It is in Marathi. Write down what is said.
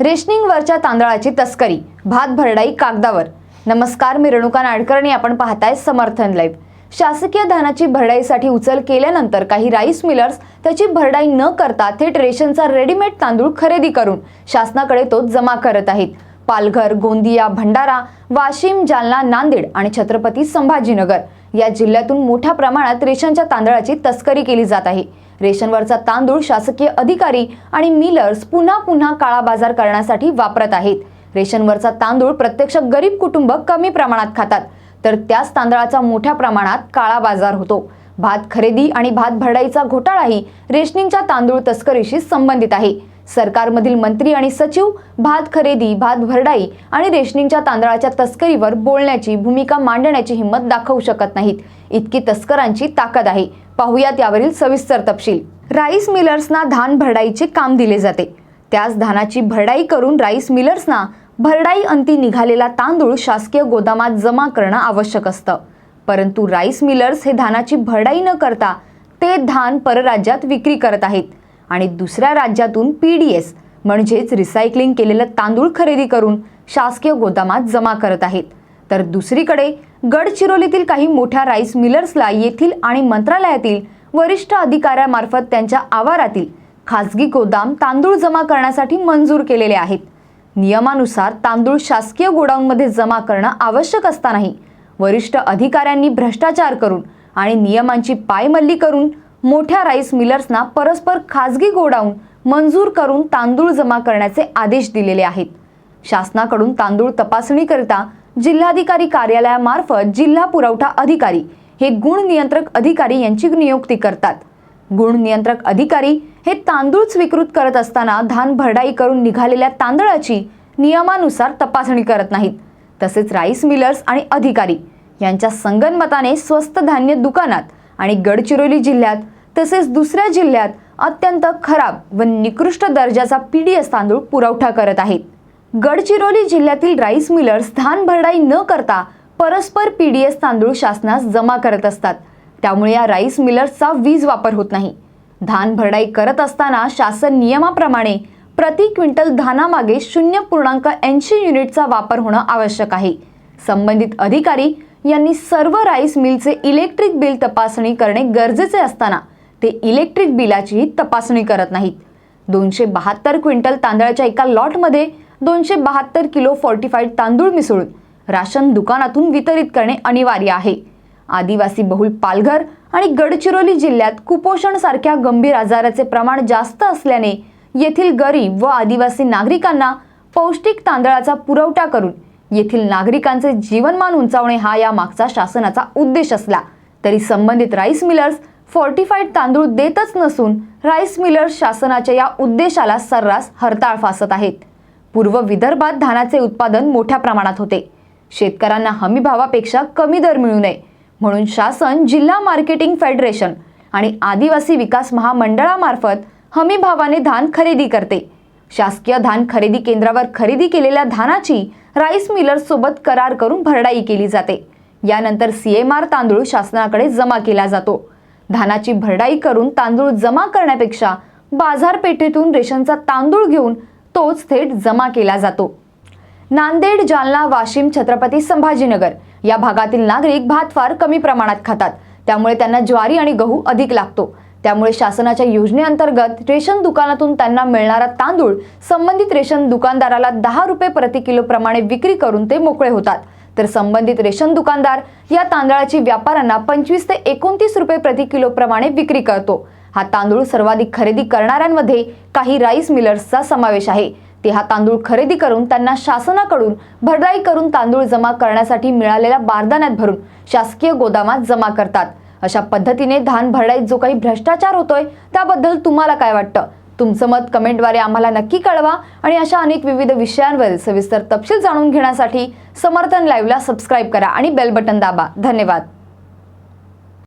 रेशनिंगवरच्या तांदळाची तस्करी भात भरडाई कागदावर. नमस्कार मी रेणुका नाडकर्णी आपण पाहताय समर्थन लाईव्ह. शासकीय धानाची भरडाईसाठी उचल केल्यानंतर काही राईस मिलर्स त्याची भरडाई न करता थेट रेशनचा रेडीमेड तांदूळ खरेदी करून शासनाकडे तो जमा करत आहेत. पालघर गोंदिया भंडारा वाशिम जालना नांदेड आणि छत्रपती संभाजीनगर या जिल्ह्यातून मोठ्या प्रमाणात रेशनच्या तांदळाची तस्करी केली जात आहे. रेशनवरचा तांदूळ शासकीय अधिकारी आणि मिलर्स पुन्हा पुन्हा काळा बाजार करण्यासाठी वापरत आहेत. रेशनवरचा तांदूळ प्रत्यक्ष गरीब कुटुंब कमी प्रमाणात खातात. तर त्याच तांदळाचा मोठ्या प्रमाणात काळा बाजार होतो. भात खरेदी आणि भात भरडाईचा घोटाळाही रेशनिंगच्या तांदूळ तस्करीशी संबंधित आहे. सरकारमधील मंत्री आणि सचिव भात खरेदी भात भरडाई आणि रेशनिंगच्या तांदळाच्या तस्करीवर बोलण्याची भूमिका मांडण्याची हिंमत दाखवू शकत नाहीत. इतकी तस्करांची ताकद आहे. पाहूयात यावरील सविस्तर तपशील. राईस मिलर्सना धान भरडाईचे काम दिले जाते. त्याच धानाची भरडाई करून राईस मिलर्सना भरडाई अंती निघालेला तांदूळ शासकीय गोदामात जमा करणं आवश्यक असतं. परंतु राईस मिलर्स हे धानाची भरडाई न करता ते धान परराज्यात विक्री करत आहेत. आणि दुसऱ्या राज्यातून पी डी एस म्हणजेच रिसायकलिंग केलेलं तांदूळ खरेदी करून शासकीय गोदामात जमा करत आहेत. तर दुसरीकडे गडचिरोलीतील काही मोठ्या राईस मिलर्सला येथील आणि मंत्रालयातील वरिष्ठ अधिकाऱ्यामार्फत त्यांच्या आवारातील खासगी गोदाम तांदूळ जमा करण्यासाठी मंजूर केलेले आहेत. नियमानुसार तांदूळ शासकीय गोडाऊनमध्ये जमा करणं आवश्यक असतानाही वरिष्ठ अधिकाऱ्यांनी भ्रष्टाचार करून आणि नियमांची पायमल्ली करून मोठ्या राईस मिलर्सना परस्पर खासगी गोडाऊन मंजूर करून तांदूळ जमा करण्याचे आदेश दिलेले आहेत. शासनाकडून तांदूळ तपासणीकरिता जिल्हाधिकारी कार्यालयामार्फत जिल्हा पुरवठा अधिकारी हे गुण नियंत्रक अधिकारी यांची नियुक्ती करतात. गुण नियंत्रक अधिकारी हे तांदूळ स्वीकृत करत असताना धान भरडाई करून निघालेल्या तांदळाची नियमानुसार तपासणी करत नाहीत. तसेच राईस मिलर्स आणि अधिकारी यांच्या संगनमताने स्वस्त धान्य दुकानात आणि गडचिरोली जिल्ह्यात तसेच दुसऱ्या जिल्ह्यात अत्यंत खराब व निकृष्ट दर्जाचा पीडीएस तांदूळ पुरवठा करत आहेत. गडचिरोली जिल्ह्यातील राईस मिलर्स धान भरडाई न करता परस्पर पीडीएस तांदूळ शासनास जमा करत असतात. त्यामुळे या राईस मिलर्सचा वीज वापर होत नाही. धान भरडाई करत असताना शासन नियमाप्रमाणे प्रति क्विंटल धानामागे शून्य पूर्णांक ऐंशी युनिटचा वापर होणं आवश्यक आहे. संबंधित अधिकारी यांनी सर्व राईस मिलचे इलेक्ट्रिक बिल तपासणी करणे गरजेचे असताना ते इलेक्ट्रिक बिलाचीही तपासणी करत नाहीत. दोनशे बहात्तर क्विंटल तांदळाच्या एका लॉटमध्ये दोनशे बहात्तर किलो फॉर्टिफाईड तांदूळ मिसळून राशन दुकानातून वितरित करणे अनिवार्य आहे. आदिवासी बहुल पालघर आणि गडचिरोली जिल्ह्यात कुपोषण सारख्या गंभीर आजाराचे प्रमाण जास्त असल्याने येथील गरीब व आदिवासी नागरिकांना पौष्टिक तांदळाचा पुरवठा करून येथील नागरिकांचे जीवनमान उंचावणे हा या मागचा शासनाचा उद्देश असला तरी संबंधित राईस मिलर्स फॉर्टिफाईड तांदूळ देतच नसून राईस मिलर्स शासनाच्या या उद्देशाला सर्रास हरताळ फासत आहेत. पूर्व विदर्भात धानाचे उत्पादन मोठ्या प्रमाणात होते. शेतकऱ्यांना हमी भावापेक्षा कमी दर मिळू नये म्हणून शासन जिल्हा मार्केटिंग फेडरेशन आणि आदिवासी विकास महामंडळामार्फत हमी भावाने धान खरेदी करते. शासकीय धान खरेदी केंद्रावर खरेदी केलेल्या धानाची राईस मिलर्ससोबत करार करून भरडाई केली जाते. यानंतर सी एम आर तांदूळ शासनाकडे जमा केला जातो. धानाची भरडाई करून तांदूळ जमा करण्यापेक्षा बाजारपेठेतून रेशनचा तांदूळ घेऊन तोच थेट जमा केला जातो. नांदेड जालना वाशिम छत्रपती संभाजीनगर या भागातील नागरिक भात फार कमी प्रमाणात खातात. त्यामुळे त्यांना ज्वारी आणि गहू अधिक लागतो. त्यामुळे शासनाच्या योजनेअंतर्गत रेशन दुकानातून त्यांना मिळणारा तांदूळ संबंधित रेशन दुकानदाराला दहा रुपये प्रति किलो प्रमाणे विक्री करून ते मोकळे होतात. तर संबंधित रेशन दुकानदार या तांदळाची व्यापाऱ्यांना पंचवीस ते एकोणतीस रुपये प्रति किलो प्रमाणे विक्री करतो. हा तांदूळ सर्वाधिक खरेदी करणाऱ्यांमध्ये काही राईस मिलर्सचा समावेश आहे. ते हा तांदूळ खरेदी करून त्यांना शासनाकडून भरडाई करून तांदूळ जमा करण्यासाठी मिळालेल्या बारदाण्यात भरून शासकीय गोदामात जमा करतात. अशा पद्धतीने धान भरडाईत जो काही भ्रष्टाचार होतोय त्याबद्दल तुम्हाला काय वाटतं? तुमचं मत कमेंटद्वारे आम्हाला नक्की कळवा आणि अशा अनेक विविध विषयांवर सविस्तर तपशील जाणून घेण्यासाठी समर्थन लाईव्हला सबस्क्राईब करा आणि बेल बटन दाबा. धन्यवाद.